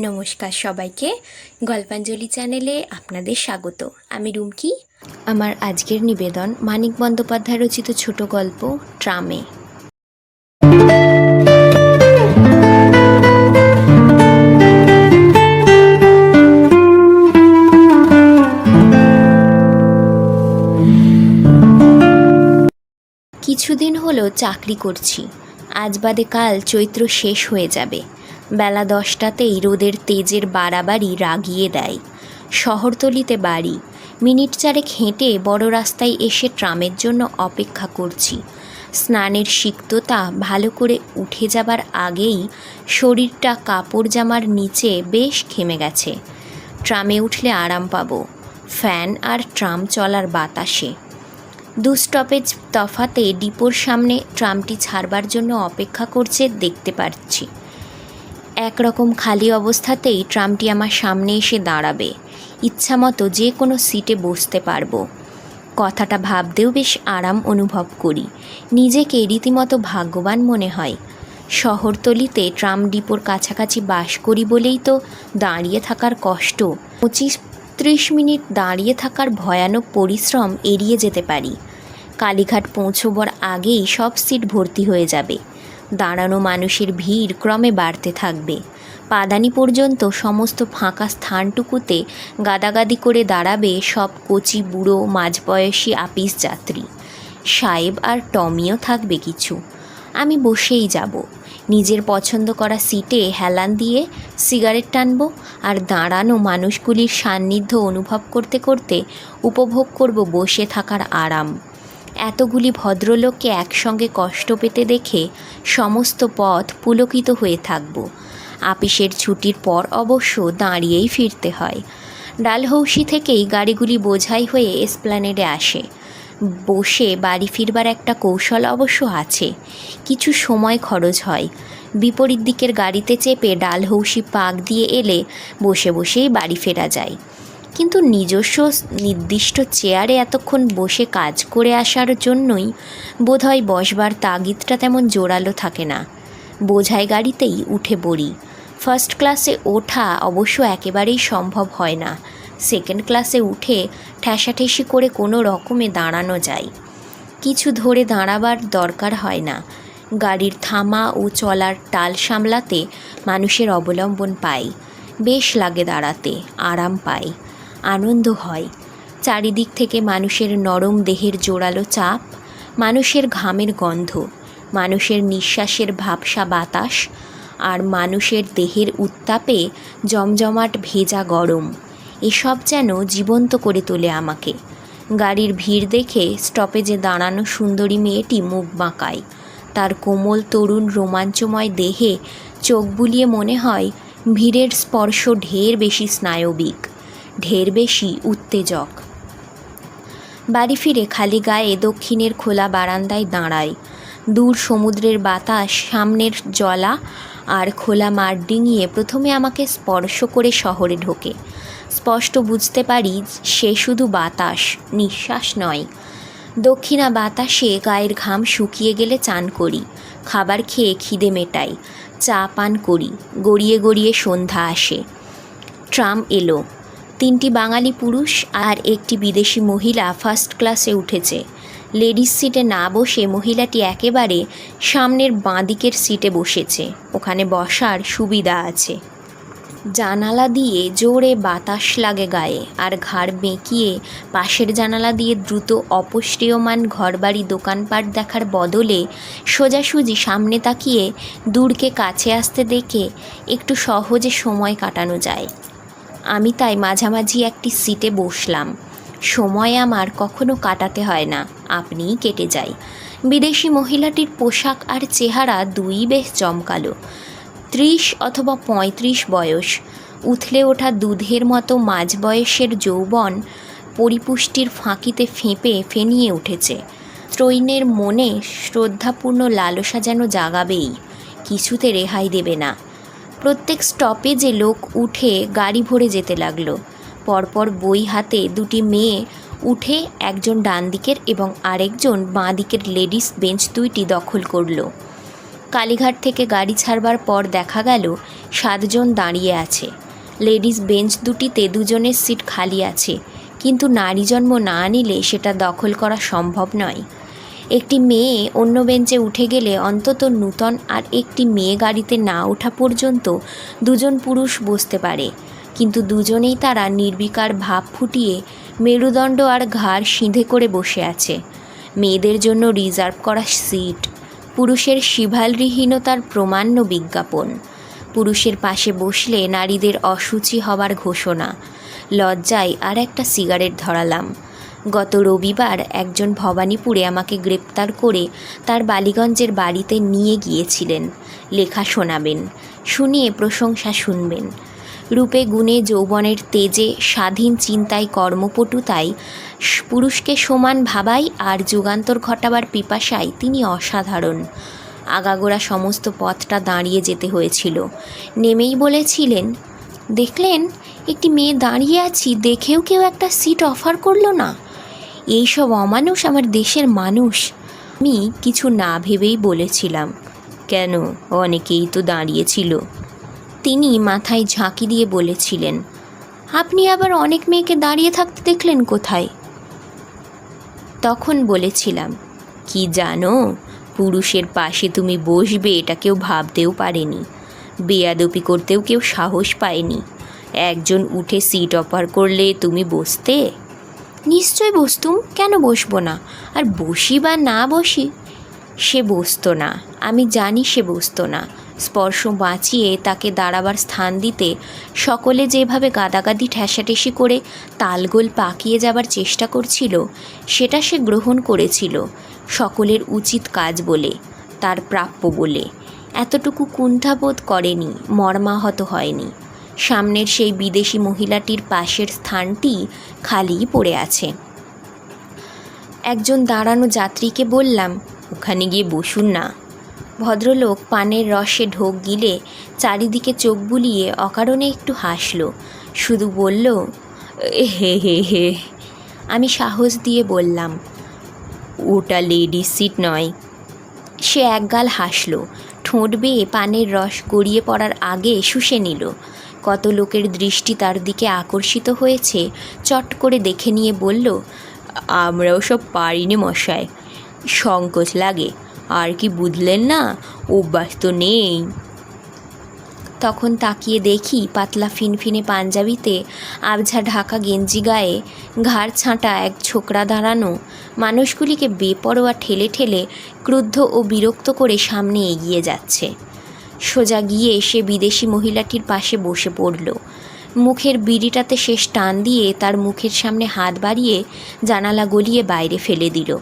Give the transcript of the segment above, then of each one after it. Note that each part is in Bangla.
নমস্কার সবাইকে। গল্পাঞ্জলি চ্যানেলে আপনাদের স্বাগত। আমি রুমকি। আমার আজকের নিবেদন মানিক বন্দ্যোপাধ্যায় রচিত ছোট গল্প, ট্রামে। কিছুদিন হলো চাকরি করছি। আজ বাদে কাল চৈত্র শেষ হয়ে যাবে। বেলা দশটাতেই রোদের তেজের বাড়াবাড়ি রাগিয়ে দেয়। শহরতলিতে বাড়ি। মিনিট চারেক হেঁটে বড় রাস্তায় এসে ট্রামের জন্য অপেক্ষা করছি। স্নানের সিক্ততা ভালো করে উঠে যাবার আগেই শরীরটা কাপড় জামার নিচে বেশ ঘেমে গেছে। ট্রামে উঠলে আরাম পাবো। ফ্যান আর ট্রাম চলার বাতাসে। দু স্টপেজ তফাতে ডিপোর সামনে ট্রামটি ছাড়বার জন্য অপেক্ষা করছে দেখতে পাচ্ছি একরকম খালি অবস্থাতেই ট্রামটি আমার সামনে এসে দাঁড়াবে। ইচ্ছামতো যে কোনো সিটে বসতে পারব। কথাটা ভাবতেও বেশ আরাম অনুভব করি। নিজেকে রীতিমতো ভাগ্যবান মনে হয়। শহরতলিতে ট্রাম ডিপোর কাছাকাছি বাস করি বলেই তো দাঁড়িয়ে থাকার কষ্ট। পঁচিশ ত্রিশ মিনিট দাঁড়িয়ে থাকার ভয়ানক পরিশ্রম এড়িয়ে যেতে পারি। কালীঘাট পৌঁছবার আগেই সব সিট ভর্তি হয়ে যাবে। দাঁড়ানো মানুষের ভিড় ক্রমে বাড়তে থাকবে। পাদানি পর্যন্ত সমস্ত ফাঁকা স্থানটুকুতে গাদাগাদি করে দাঁড়াবে সব কচি বুড়ো মাঝবয়সী আপিস যাত্রী। সাহেব আর টমিও থাকবে কিছু। আমি বসেই যাব। নিজের পছন্দ করা সিটে হেলান দিয়ে সিগারেট টানবো আর দাঁড়ানো মানুষগুলির সান্নিধ্য অনুভব করতে করতে উপভোগ করব বসে থাকার আরাম। এতগুলি ভদ্রলোককে একসঙ্গে কষ্ট পেতে দেখে সমস্ত পথ পুলকিত হয়ে থাকব। আপিসের ছুটির পর অবশ্য দাঁড়িয়েই ফিরতে হয়। ডালহৌসি থেকেই গাড়িগুলি বোঝাই হয়ে এসপ্ল্যানেডে আসে। বসে বাড়ি ফিরবার একটা কৌশল অবশ্য আছে। কিছু সময় খরচ হয়। বিপরীত দিকের গাড়িতে চেপে ডালহৌসি পাক দিয়ে এলে বসে বসেই বাড়ি ফেরা যায়। কিন্তু নিজস্ব নির্দিষ্ট চেয়ারে এতক্ষণ বসে কাজ করে আসার জন্যই বোধহয় বসবার তাগিদটা তেমন জোরালো থাকে না। বোঝাই গাড়িতেই উঠে পড়ি। ফার্স্ট ক্লাসে ওঠা অবশ্য একেবারেই সম্ভব হয় না। সেকেন্ড ক্লাসে উঠে ঠেসাঠেসি করে কোনো রকমে দাঁড়ানো যায়। কিছু ধরে দাঁড়াবার দরকার হয় না। গাড়ির থামা ও চলার টাল সামলাতে মানুষের অবলম্বন পাই। বেশ লাগে দাঁড়াতে, আরাম পাই। আনন্দ হয়। চারিদিক থেকে মানুষের নরম দেহের জোরালো চাপ, মানুষের ঘামের গন্ধ, মানুষের নিঃশ্বাসের ভাবসা বাতাস আর মানুষের দেহের উত্তাপে জমজমাট ভেজা গরম। এসব যেন জীবন্ত করে তোলে আমাকে। গাড়ির ভিড় দেখে স্টপেজে দাঁড়ানো সুন্দরী মেয়েটি মুখ বাঁকায়। তার কোমল তরুণ রোমাঞ্চময় দেহে চোখ বুলিয়ে মনে হয়, ভিড়ের স্পর্শ ঢের বেশি স্নায়বিক। ঢের বেশি উত্তেজক। বাড়ি ফিরে খালি গায়ে দক্ষিণের খোলা বারান্দায় দাঁড়াই দূর সমুদ্রের বাতাস, সামনের জলা আর খোলা মাঠ ডিঙিয়ে প্রথমে আমাকে স্পর্শ করে শহরে ঢোকে। স্পষ্ট বুঝতে পারি, সে শুধু বাতাস, নিঃশ্বাস নয়। দক্ষিণা বাতাসে গায়ের ঘাম শুকিয়ে গেলে চান করি, খাবার খেয়ে খিদে মেটাই, চা পান করি, গড়িয়ে গড়িয়ে সন্ধ্যা আসে। ট্রাম এলো। তিনটি বাঙালি পুরুষ আর একটি বিদেশি মহিলা ফার্স্ট ক্লাসে উঠেছে। লেডিস সিটে না বসে মহিলাটি একেবারে সামনের বাঁদিকের সিটে বসেছে। ওখানে বসার সুবিধা আছে। জানালা দিয়ে জোরে বাতাস লাগে গায়ে আর ঘাড় বেঁকিয়ে পাশের জানালা দিয়ে দ্রুত অপষ্টেয়মান ঘরবাড়ি দোকানপাট দেখার বদলে সোজাসুজি সামনে তাকিয়ে দূরকে কাছে আসতে দেখে একটু সহজে সময় কাটানো যায়। আমি তাই মাঝামাঝি একটি সিটে বসলাম। সময় আমার কখনো কাটাতে হয় না, আপনিই কেটে যাই। বিদেশি মহিলাটির পোশাক আর চেহারা দুই বেশ জমকালো ত্রিশ অথবা পঁয়ত্রিশ বয়স, উথলে ওঠা দুধের মতো মাঝ বয়সের যৌবন পরিপুষ্টির ফাঁকিতে ফেঁপে ফেনিয়ে উঠেছে। ত্রৈনের মনে শ্রদ্ধাপূর্ণ লালসা যেন জাগাবেই, কিছুতে রেহাই দেবে না। প্রত্যেক স্টপেজে লোক উঠে গাড়ি ভরে যেতে লাগল। পরপর বই হাতে দুটি মেয়ে উঠে একজন ডান দিকের এবং আরেকজন বাঁ দিকের লেডিস বেঞ্চ দুইটি দখল করল। কালীঘাট থেকে গাড়ি ছাড়বার পর দেখা গেল সাতজন দাঁড়িয়ে আছে। লেডিস বেঞ্চ দুটিতে দুজনের সিট খালি আছে, কিন্তু নারী জন্ম না নিলে সেটা দখল করা সম্ভব নয়। একটি মেয়ে অন্য বেঞ্চে উঠে গেলে অন্তত নূতন আর একটি মেয়ে গাড়িতে না ওঠা পর্যন্ত দুজন পুরুষ বসতে পারে। কিন্তু দুজনেই তারা নির্বিকার ভাব ফুটিয়ে মেরুদণ্ড আর ঘাড় সিঁধে করে বসে আছে। মেয়েদের জন্য রিজার্ভ করা সিট, পুরুষের শিভালরিহীনতার প্রমাণ্য বিজ্ঞাপন, পুরুষের পাশে বসলে নারীদের অসুচি হবার ঘোষণা, লজ্জায় আর একটা সিগারেট ধরালাম। গত রবিবার একজন ভবানীপুরে আমাকে গ্রেপ্তার করে তার বালিগঞ্জের বাড়িতে নিয়ে গিয়েছিলেন। লেখা শোনাবেন, শুনিয়ে প্রশংসা শুনবেন। রূপে গুণে যৌবনের তেজে স্বাধীন চিন্তায় কর্মপটুতায় পুরুষকে সমান ভাবাই আর যুগান্তর ঘটাবার পিপাসায় তিনি অসাধারণ। আগাগোড়া সমস্ত পথটা দাঁড়িয়ে যেতে হয়েছিল। নেমেই বলেছিলেন, দেখলেন, একটি মেয়ে দাঁড়িয়ে আছি, দেখেও কেউ একটা সিট অফার করল না? এইসব অমানুষ আমার দেশের মানুষ। আমি কিছু না ভেবেই বলেছিলাম। কেন? অনেকেই তো দাঁড়িয়েছিল। তিনি মাথায় ঝাঁকি দিয়ে বলেছিলেন, আপনি আবার অনেক মেয়েকে দাঁড়িয়ে থাকতে দেখলেন কোথায়? তখন বলেছিলাম, কি জানো, পুরুষের পাশে তুমি বসবে এটা কেউ ভাবতেও পারেনি। বেয়াদপি করতেও কেউ সাহস পায়নি। একজন উঠে সিট অফার করলে তুমি বসতে নিশ্চয় বসতুম কেন বসবো না? আর বসি বা না বসি, সে বসতো না। আমি জানি সে বসতো না। স্পর্শ বাঁচিয়ে তাকে দাঁড়াবার স্থান দিতে, সকলে যেভাবে গাদাগাদি ঠেসাঠেসি করে তালগোল পাকিয়ে যাবার চেষ্টা করছিল, সেটা সে গ্রহণ করেছিল। সকলের উচিত কাজ বলে, তার প্রাপ্য বলে। এতটুকু কুণ্ঠাবোধ করেনি, মর্মাহত হয়নি। সামনের সেই বিদেশি মহিলাটির পাশের স্থানটি খালি পড়ে আছে। একজন দাঁড়ানো যাত্রীকে বললাম, ওখানে গিয়ে বসুন না। ভদ্রলোক পানের রসে ঢোক গিলে চারিদিকে চোখ বুলিয়ে অকারণে একটু হাসল। শুধু বলল হে হে হে। আমি সাহস দিয়ে বললাম, ওটা লেডিস সিট নয়। সে একগাল হাসল, ঠোঁট বেয়ে পানের রস গড়িয়ে পড়ার আগে শুষে নিল। কত লোকের দৃষ্টি তার দিকে আকর্ষিত হয়েছে, চট করে দেখে নিয়ে বলল, আমরাও সব পারিনি মশায় সংকোচ লাগে, আর কি বুঝলেন না, অভ্যাস তো নেই। তখন তাকিয়ে দেখি পাতলা ফিনফিনে পাঞ্জাবিতে আবঝা ঢাকা গেঞ্জি গায়ে ঘাড় ছাঁটা এক ছোকরা দাঁড়ানো, মানুষগুলিকে বেপরোয়া ঠেলে ঠেলে ক্রুদ্ধ ও বিরক্ত করে সামনে এগিয়ে যাচ্ছে। সোজা গিয়ে সে বিদেশি মহিলাটির পাশে বসে পড়ল। মুখের বিড়িটাতে শেষ টান দিয়ে তার মুখের সামনে হাত বাড়িয়ে জানালা গলিয়ে বাইরে ফেলে দিল।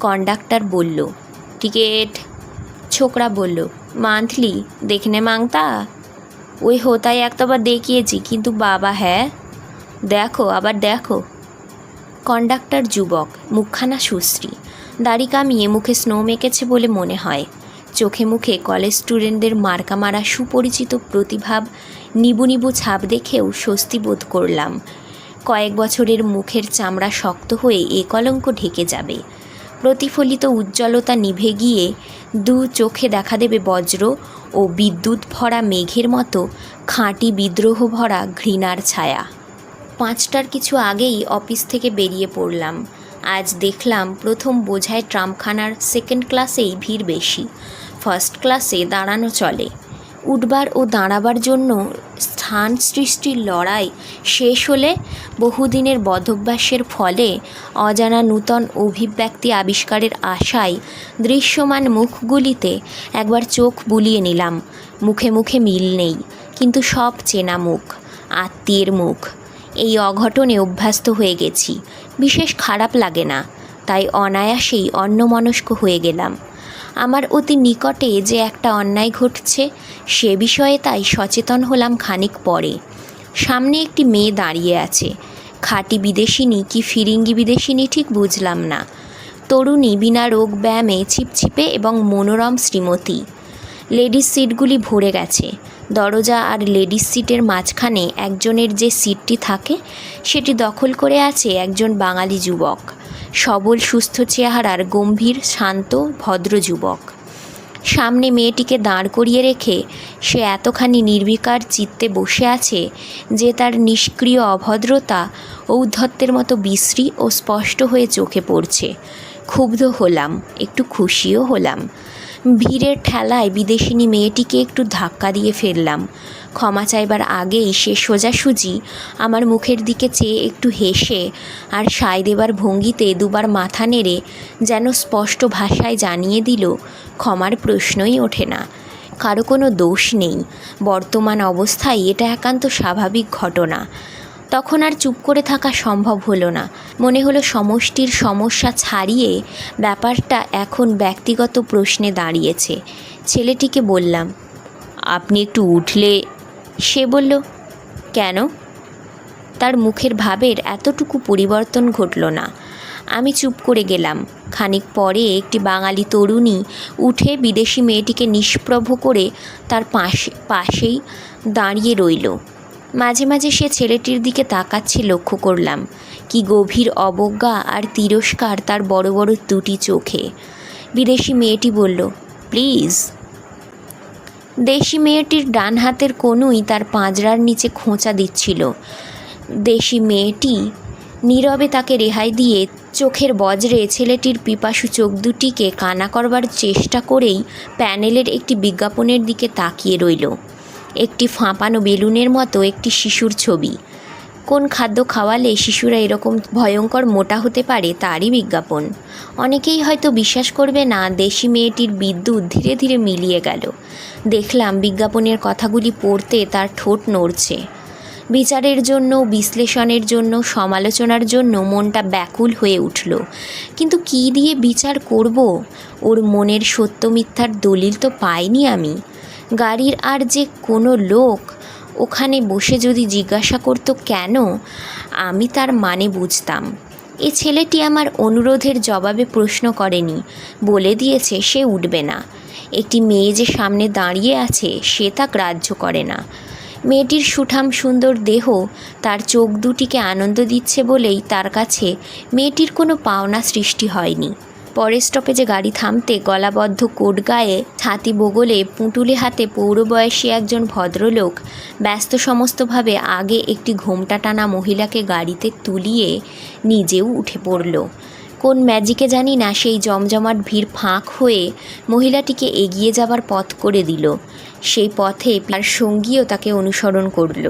কন্ডাক্টর বলল, টিকিট। ছোকরা বলল, মান্থলি, দেখনে মাংতা? ওই হোতাই একতবার দেখিয়েছি, কিন্তু বাবা হ্যাঁ? দেখো, আবার দেখো। কন্ডাক্টর যুবক, মুখখানা সুশ্রী। দাড়ি কামিয়ে মুখে স্নো মেকেছে বলে মনে হয়। চোখে মুখে কলেজ স্টুডেন্টদের মার্কা মারা সুপরিচিত প্রতিভাব নিবু নিবু ছাপ দেখেও স্বস্তি বোধ করলাম। কয়েক বছরের মুখের চামড়া শক্ত হয়ে এ কলঙ্ক ঢেকে যাবে। প্রতিফলিত উজ্জ্বলতা নিভে গিয়ে দু চোখে দেখা দেবে বজ্র ও বিদ্যুৎ ভরা মেঘের মতো খাঁটি বিদ্রোহ ভরা ঘৃণার ছায়া। পাঁচটার কিছু আগেই অফিস থেকে বেরিয়ে পড়লাম। আজ দেখলাম প্রথম বোঝায় ট্রামখানার সেকেন্ড ক্লাসেই ভিড় বেশি। ফার্স্ট ক্লাসে দাঁড়ানো চলে। উঠবার ও দাঁড়াবার জন্য স্থান সৃষ্টির লড়াই শেষ হলে বহুদিনের বধভ্যাসের ফলে অজানা নূতন অভিব্যক্তি আবিষ্কারের আশায় দৃশ্যমান মুখগুলিতে একবার চোখ বুলিয়ে নিলাম। মুখে মুখে মিল নেই, কিন্তু সব চেনা মুখ, আত্মীয়ের মুখ। এই অঘটনে অভ্যস্ত হয়ে গেছি। বিশেষ খারাপ লাগে না, তাই অনায়াসেই অন্যমনস্ক হয়ে গেলাম। আমার অতি নিকটে যে একটা অন্যায় ঘটছে, সে বিষয়ে তাই সচেতন হলাম খানিক পরে। সামনে একটি মেয়ে দাঁড়িয়ে আছে। খাঁটি বিদেশিনী কি ফিরিঙ্গি বিদেশিনী ঠিক বুঝলাম না। তরুণী বিনা রোগ ব্যায়ামে ছিপছিপে এবং মনোরম শ্রীমতী। লেডিস সিটগুলি ভরে গেছে। দরজা আর লেডিস সিটের মাঝখানে একজনের যে সিটটি থাকে, সেটি দখল করে আছে একজন বাঙালি যুবক। সবল, সুস্থ চেহারার গম্ভীর, শান্ত, ভদ্র যুবক। সামনে মেয়েটিকে দাঁড় করিয়ে রেখে সে এতখানি নির্বিকার চিত্তে বসে আছে যে তার নিষ্ক্রিয় অভদ্রতা ঔদ্ধত্যের মতো বিশ্রী ও স্পষ্ট হয়ে চোখে পড়ছে। ক্ষুব্ধ হলাম, একটু খুশিও হলাম। ভিড়ের ঠেলায় বিদেশিনী মেয়েটিকে একটু ধাক্কা দিয়ে ফেললাম। ক্ষমা চাইবার আগেই সে সোজাসুজি আমার মুখের দিকে চেয়ে একটু হেসে আর সায় দেবার ভঙ্গিতে দুবার মাথা নেড়ে যেন স্পষ্ট ভাষায় জানিয়ে দিল, ক্ষমার প্রশ্নই ওঠে না। কারও কোনো দোষ নেই। বর্তমান অবস্থায় এটা একান্ত স্বাভাবিক ঘটনা। তখন আর চুপ করে থাকা সম্ভব হলো না। মনে হলো সমষ্টির সমস্যা ছাড়িয়ে ব্যাপারটা এখন ব্যক্তিগত প্রশ্নে দাঁড়িয়েছে। ছেলেটিকে বললাম, আপনি একটু উঠলে? সে বলল, কেন? তার মুখের ভাবের এতটুকু পরিবর্তন ঘটল না। আমি চুপ করে গেলাম। খানিক পরে একটি বাঙালি তরুণী উঠে বিদেশি মেয়েটিকে নিষ্প্রভ করে তার পাশে পাশেই দাঁড়িয়ে রইল। মাঝে মাঝে সে ছেলেটির দিকে তাকাচ্ছে লক্ষ্য করলাম। কি গভীর অবজ্ঞা আর তিরস্কার তার বড় বড় দুটি চোখে। বিদেশি মেয়েটি বলল, প্লিজ। দেশি মেয়েটির ডান হাতের কনুই তার পাঁজরার নিচে খোঁচা দিচ্ছিল। দেশি মেয়েটি নীরবে তাকে রেহাই দিয়ে চোখের বজ্রে ছেলেটির পিপাসু চোখ দুটিকে কানা করবার চেষ্টা করেই প্যানেলের একটি বিজ্ঞাপনের দিকে তাকিয়ে রইল। একটি ফাঁপানো বেলুনের মতো একটি শিশুর ছবি। কোন খাদ্য খাওয়ালে শিশুরা এরকম ভয়ঙ্কর মোটা হতে পারে তারই বিজ্ঞাপন। অনেকেই হয়তো বিশ্বাস করবে না, দেশি মেয়েটির বিদ্যুৎ ধীরে ধীরে মিলিয়ে গেল। দেখলাম বিজ্ঞাপনের কথাগুলি পড়তে তার ঠোঁট নড়ছে। বিচারের জন্য, বিশ্লেষণের জন্য, সমালোচনার জন্য মনটা ব্যাকুল হয়ে উঠল। কিন্তু কী দিয়ে বিচার করব? ওর মনের সত্য মিথ্যার দলিল তো পাইনি আমি। গাড়ির আর যে কোনো লোক ওখানে বসে যদি জিজ্ঞাসা করতো, কেন? আমি তার মানে বুঝতাম। এ ছেলেটি আমার অনুরোধের জবাবে প্রশ্ন করেনি। বলে দিয়েছে, সে উঠবে না। একটি মেয়ে যে সামনে দাঁড়িয়ে আছে, সে তা গ্রাহ্য করে না। মেয়েটির সুঠাম সুন্দর দেহ তার চোখ দুটিকে আনন্দ দিচ্ছে বলেই তার কাছে মেয়েটির কোনো পাওনা সৃষ্টি হয়নি। পরের স্টপেজে গাড়ি থামতে গলাবদ্ধ কোট গায়ে ছাতি বগলে পুঁটুলে হাতে পৌরবয়সী একজন ভদ্রলোক ব্যস্ত সমস্তভাবে আগে একটি ঘোমটা টানা মহিলাকে গাড়িতে তুলিয়ে নিজেও উঠে পড়ল। কোন ম্যাজিকে জানি না, সেই জমজমাট ভিড় ফাঁক হয়ে মহিলাটিকে এগিয়ে যাবার পথ করে দিল। সেই পথে তার সঙ্গীও তাকে অনুসরণ করল।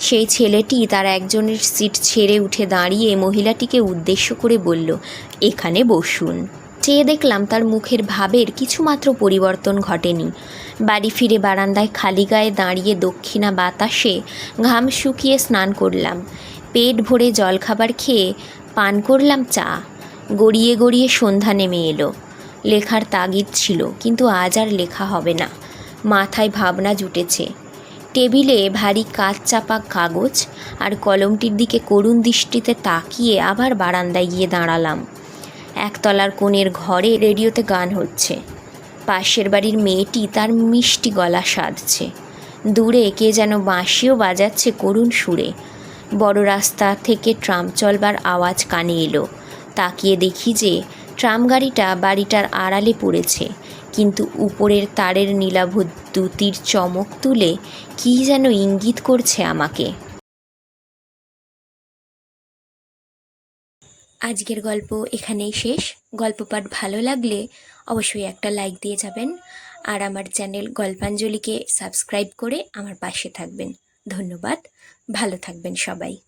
সেই ছেলেটি তার একজনের সিট ছেড়ে উঠে দাঁড়িয়ে মহিলাটিকে উদ্দেশ্য করে বলল, এখানে বসুন। চেয়ে দেখলাম তার মুখের ভাবের কিছুমাত্র পরিবর্তন ঘটেনি। বাড়ি ফিরে বারান্দায় খালি গায়ে দাঁড়িয়ে দক্ষিণা বাতাসে ঘাম শুকিয়ে স্নান করলাম। পেট ভরে জলখাবার খেয়ে পান করলাম চা। গড়িয়ে গড়িয়ে সন্ধ্যা নেমে এলো। লেখার তাগিদ ছিল, কিন্তু আজ আর লেখা হবে না। মাথায় ভাবনা জুটেছে। টেবিলে ভারী কাঠ চাপা কাগজ আর কলমটির দিকে করুণ দৃষ্টিতে তাকিয়ে আবার বারান্দায় গিয়ে দাঁড়ালাম। একতলার কোণের ঘরে রেডিওতে গান হচ্ছে। পাশের বাড়ির মেয়েটি তার মিষ্টি গলা সাধছে। দূরে কে যেন বাঁশিও বাজাচ্ছে করুণ সুরে। বড় রাস্তা থেকে ট্রাম চলবার আওয়াজ কানে এলো। তাকিয়ে দেখি যে ট্রাম গাড়িটা বাড়িটার আড়ালে পড়েছে। কিন্তু উপরের তারের নীলাভ দ্যুতির চমক তুলে কী যেন ইঙ্গিত করছে আমাকে। আজকের গল্প এখানেই শেষ। গল্প পাঠ ভালো লাগলে অবশ্যই একটা লাইক দিয়ে যাবেন। আর আমার চ্যানেল গল্পাঞ্জলিকে সাবস্ক্রাইব করে আমার পাশে থাকবেন। ধন্যবাদ। ভালো থাকবেন সবাই।